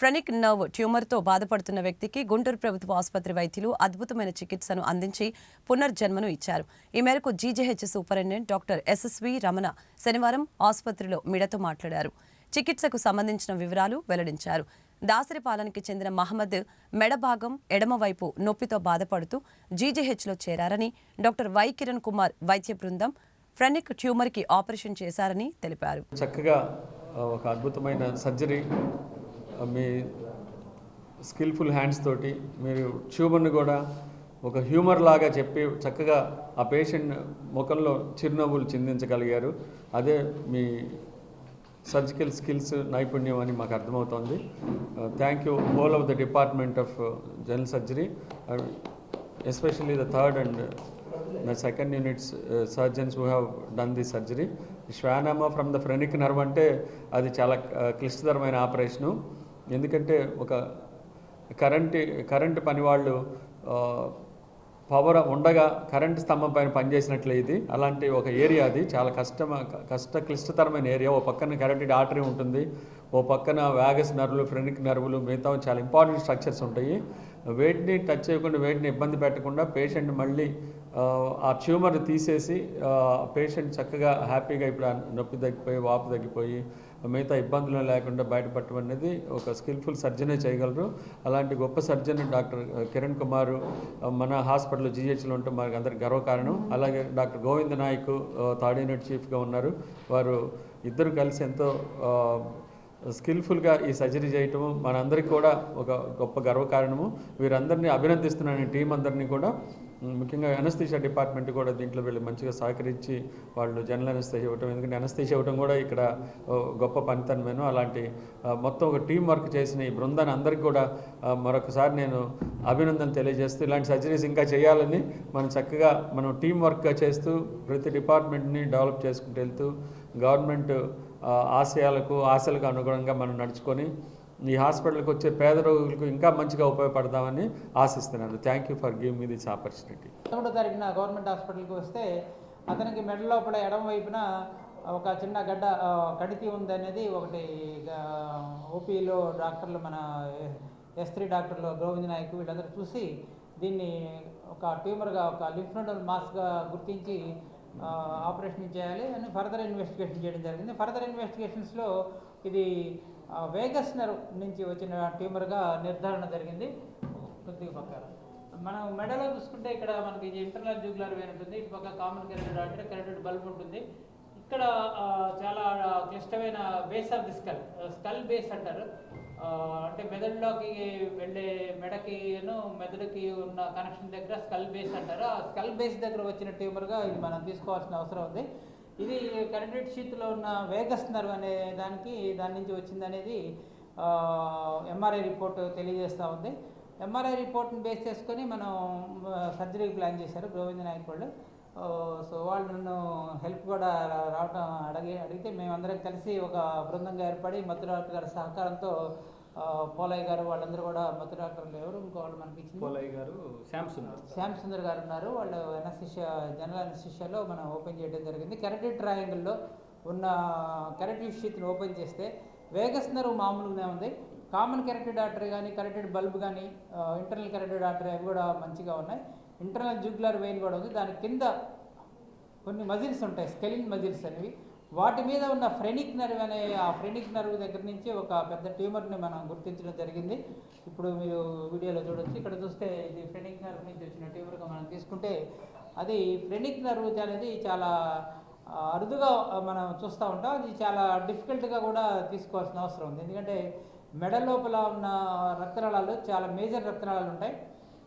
Phrenic nerve ట్యూమర్తో బాధపడుతున్న వ్యక్తికి గుంటూరు ప్రభుత్వ ఆసుపత్రి వైద్యులు అద్భుతమైన చికిత్సను అందించి పునర్జన్మను ఇచ్చారు. ఈ మేరకు GGH superintendent doctor SSV Ramana శనివారం ఆసుపత్రిలో మిడతో మాట్లాడారు. చికిత్సకు సంబంధించిన వివరాలు వెల్లడించారు. దాసరిపాలనకి చెందిన మహమ్మద్ మెడ భాగం ఎడమవైపు నొప్పితో బాధపడుతూ జీజీహెచ్లో చేరారని డాక్టర్ వై కిరణ్ కుమార్ వైద్య బృందం ఫ్రెనిక్ ట్యూమర్కి ఆపరేషన్ చేశారని తెలిపారు. చక్కగా ఒక అద్భుతమైన సర్జరీ మీ స్కిల్ఫుల్ హ్యాండ్స్ తోటి మీరు ట్యూబర్ని కూడా ఒక హ్యూమర్ లాగా చెప్పి చక్కగా ఆ పేషెంట్ ముఖంలో చిరునవ్వులు చిందించగలిగారు. అదే మీ సర్జికల్ స్కిల్స్ నైపుణ్యం అని మాకు అర్థమవుతోంది. Thank you whole of the department of general surgery especially the third and the second units surgeons who have done the surgery schwannoma from the phrenic nerve అంటే అది చాలా uh, క్లిష్టతరమైన ఆపరేషను. ఎందుకంటే ఒక కరెంట్ కరెంటు పని వాళ్ళు power ఉండగా current స్తంభం పైన పనిచేసినట్లే ఇది. అలాంటి ఒక ఏరియా అది. చాలా కష్టమ కష్ట క్లిష్టతరమైన ఏరియా. ఓ పక్కన కరెంటు ఆర్టరీ ఉంటుంది. ఓ పక్కన వ్యాగస్ నర్వులు ఫ్రెనిక్ నర్వులు మిగతా చాలా ఇంపార్టెంట్ స్ట్రక్చర్స్ ఉంటాయి. వేటిని టచ్ చేయకుండా వేటిని ఇబ్బంది పెట్టకుండా పేషెంట్ మళ్ళీ ఆ, ట్యూమర్ తీసేసి పేషెంట్ చక్కగా హ్యాపీగా ఇప్పుడు నొప్పి తగ్గిపోయి వాపు తగ్గిపోయి మిగతా ఇబ్బందులు లేకుండా బయటపడటం అనేది ఒక స్కిల్ఫుల్ సర్జనే చేయగలరు. అలాంటి గొప్ప సర్జన్ డాక్టర్ కిరణ్ కుమార్ మన హాస్పిటల్ జీహెచ్లో ఉంటే మనకు అందరికి గర్వకారణం. అలాగే doctor Govind Naik third unit చీఫ్గా ఉన్నారు. వారు ఇద్దరు కలిసి ఎంతో స్కిల్ఫుల్గా ఈ సర్జరీ చేయటము మనందరికీ కూడా ఒక గొప్ప గర్వకారణము. వీరందరినీ అభినందిస్తున్నాను. టీం అందరినీ కూడా ముఖ్యంగా అనస్థీషియా డిపార్ట్మెంట్ కూడా దీంట్లో వీళ్ళు మంచిగా సహకరించి వాళ్ళు జనరల్ అనస్థీషియా ఇవ్వటం ఎందుకంటే అనస్థీషియా ఇవ్వటం కూడా ఇక్కడ గొప్ప పనితనమేను. అలాంటి మొత్తం ఒక టీం వర్క్ చేసిన ఈ బృందాన్ని అందరికీ కూడా మరొకసారి నేను అభినందన తెలియజేస్తూ ఇలాంటి సర్జరీస్ ఇంకా చేయాలని మనం చక్కగా మనం టీం వర్క్గా చేస్తూ ప్రతి డిపార్ట్మెంట్ని డెవలప్ చేసుకుంటూ వెళ్తూ గవర్నమెంట్ ఆశయాలకు ఆశలకు అనుగుణంగా మనం నడుచుకొని ఈ హాస్పిటల్కి వచ్చే పేద రోగులకు ఇంకా మంచిగా ఉపయోగపడదామని ఆశిస్తున్నాను. Thank you for give me this opportunity పదమూడో తారీఖున గవర్నమెంట్ హాస్పిటల్కి వస్తే అతనికి మెడ లోపల ఎడమ వైపున ఒక చిన్న గడ్డ కడితి ఉందనేది ఒకటి ఓపీలో డాక్టర్లు మన ఎస్ త్రీ డాక్టర్లు గోవింద నాయక్ వీళ్ళందరూ చూసి దీన్ని ఒక ట్యూమర్గా ఒక లింఫ్ నోడల్ మాస్గా గుర్తించి ఆపరేషన్ చేయాలి అని ఫర్దర్ ఇన్వెస్టిగేషన్ చేయడం జరిగింది. ఫర్దర్ ఇన్వెస్టిగేషన్స్లో ఇది వేగస్ నర్వ్ నుంచి వచ్చిన ట్యూమర్గా నిర్ధారణ జరిగింది. కొద్దిగా పక్కన. మనం మెడలో చూసుకుంటే ఇక్కడ మనకి ఇంటర్నల్ జూగులర్ వేన్ ఉంటుంది. ఇటు పక్క కామన్ కెరెటెడ్ అంటే కెరెటెడ్ బల్బ్ ఉంటుంది. ఇక్కడ చాలా క్లిష్టమైన base of the skull skull base అంటారు. అంటే మెదడులోకి వెళ్ళే మెడకిను మెదడుకి ఉన్న కనెక్షన్ దగ్గర స్కల్ బేస్ అంటారు. ఆ స్కల్ బేస్ దగ్గర వచ్చిన ట్యూమర్గా ఇది మనం తీసుకోవాల్సిన అవసరం ఉంది. ఇది కెరెటెడ్ షీత్లో ఉన్న వేగస్ నర్వ్ అనే దానికి దాని నుంచి వచ్చింది అనేది ఎంఆర్ఐ రిపోర్ట్ తెలియజేస్తూ ఉంది. ఎంఆర్ఐ రిపోర్ట్ని బేస్ చేసుకొని మనం సర్జరీ ప్లాన్ చేశారు గోవింద నాయక్ వాళ్ళు సో వాళ్ళు నన్ను హెల్ప్ కూడా రా- రావటం అడిగి అడిగితే మేమందరం కలిసి ఒక బృందంగా ఏర్పడి మత్తు డాక్టర్ గారి సహకారంతో పోలయ్య గారు వాళ్ళందరూ కూడా మత్తు డాక్టర్లు ఎవరు? ఇంకో వాళ్ళు మనకి ఇచ్చింది? పోలయ్య గారు శాంసంగ్ శ్యామ్ సుందర్ గారు ఉన్నారు. వాళ్ళు ఎనస్థిషియా జనరల్ ఎనస్థిషియాలో మనం ఓపెన్ చేయడం జరిగింది. కెరటిడ్ ట్రయాంగిల్లో ఉన్న కెరటిడ్ షీత్ని ఓపెన్ చేస్తే వేగస్ నర్వ్ మామూలుగానే ఉంది. కామన్ కెరటిడ్ ఆర్టరీ కానీ కెరటిడ్ బల్బ్ కానీ ఇంటర్నల్ కెరటిడ్ ఆర్టరీ అవి కూడా మంచిగా ఉన్నాయి. ఇంటర్నల్ జుగ్యులర్ వెయిన్ కూడా ఉంది. దాని కింద కొన్ని మజిల్స్ ఉంటాయి స్కెలిన్ మజిల్స్ అనేవి. వాటి మీద ఉన్న ఫ్రెనిక్ నర్వ్ అనే ఆ ఫ్రెనిక్ నర్వ్ దగ్గర నుంచి ఒక పెద్ద ట్యూమర్ని మనం గుర్తించడం జరిగింది. ఇప్పుడు మీరు వీడియోలో చూడొచ్చు. ఇక్కడ చూస్తే ఇది ఫ్రెనిక్ నర్వ్ నుంచి వచ్చిన ట్యూమర్గా మనం తీసుకుంటే అది ఫ్రెనిక్ నర్వ్ అనేది చాలా అరుదుగా మనం చూస్తూ ఉంటాం. అది చాలా డిఫికల్ట్గా కూడా తీసుకోవాల్సిన అవసరం ఉంది. ఎందుకంటే మెడ లోపల ఉన్న రక్తనాళాలు చాలా మేజర్ రక్తనాళాలు ఉంటాయి.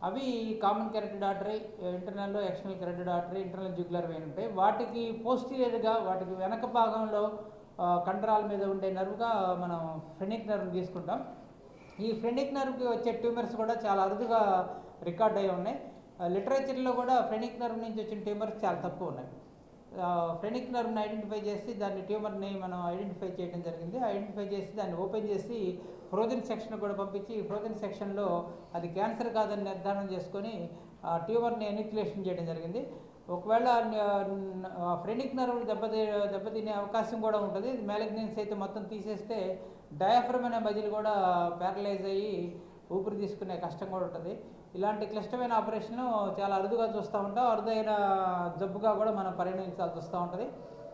అవి common carotid artery internal external carotid artery internal jugular vein ఉంటాయి. వాటికి పోస్టీరియర్గా వాటికి వెనక భాగంలో కండరాల మీద ఉండే నర్వ్గా మనం ఫ్రెనిక్ నర్వ్ తీసుకుంటాం ఈ ఫ్రెనిక్ నర్వ్కి వచ్చే ట్యూమర్స్ కూడా చాలా అరుదుగా రికార్డ్ అయి ఉన్నాయి. లిటరేచర్లో కూడా ఫ్రెనిక్ నర్వ్ నుంచి వచ్చిన ట్యూమర్స్ చాలా తక్కువ ఉన్నాయి. ఫ్రెనిక్ నర్వ్ని ఐడెంటిఫై చేసి దాన్ని ట్యూమర్ని మనం ఐడెంటిఫై చేయడం జరిగింది. ఐడెంటిఫై చేసి దాన్ని ఓపెన్ చేసి ఫ్రోజన్ సెక్షన్ కూడా పంపించి ఫ్రోజన్ సెక్షన్లో అది క్యాన్సర్ కాదని నిర్ధారణ చేసుకొని ఆ ట్యూమర్ని ఎన్యుక్యులేషన్ చేయడం జరిగింది. ఒకవేళ ఫ్రెనిక్ నర్వ్ దెబ్బతి దెబ్బతినే అవకాశం కూడా ఉంటుంది. మ్యాలిగ్నెన్స్ అయితే మొత్తం తీసేస్తే డయాఫ్రమ్ అనే మజిల్ కూడా ప్యారలైజ్ అయ్యి ఊపిరి తీసుకునే కష్టం కూడా ఉంటుంది. ఇలాంటి క్లిష్టమైన ఆపరేషన్ చాలా అరుదుగా చూస్తూ ఉంటాం అరుదైన జబ్బుగా కూడా మనం పరిగణించాల్సి వస్తూ ఉంటుంది.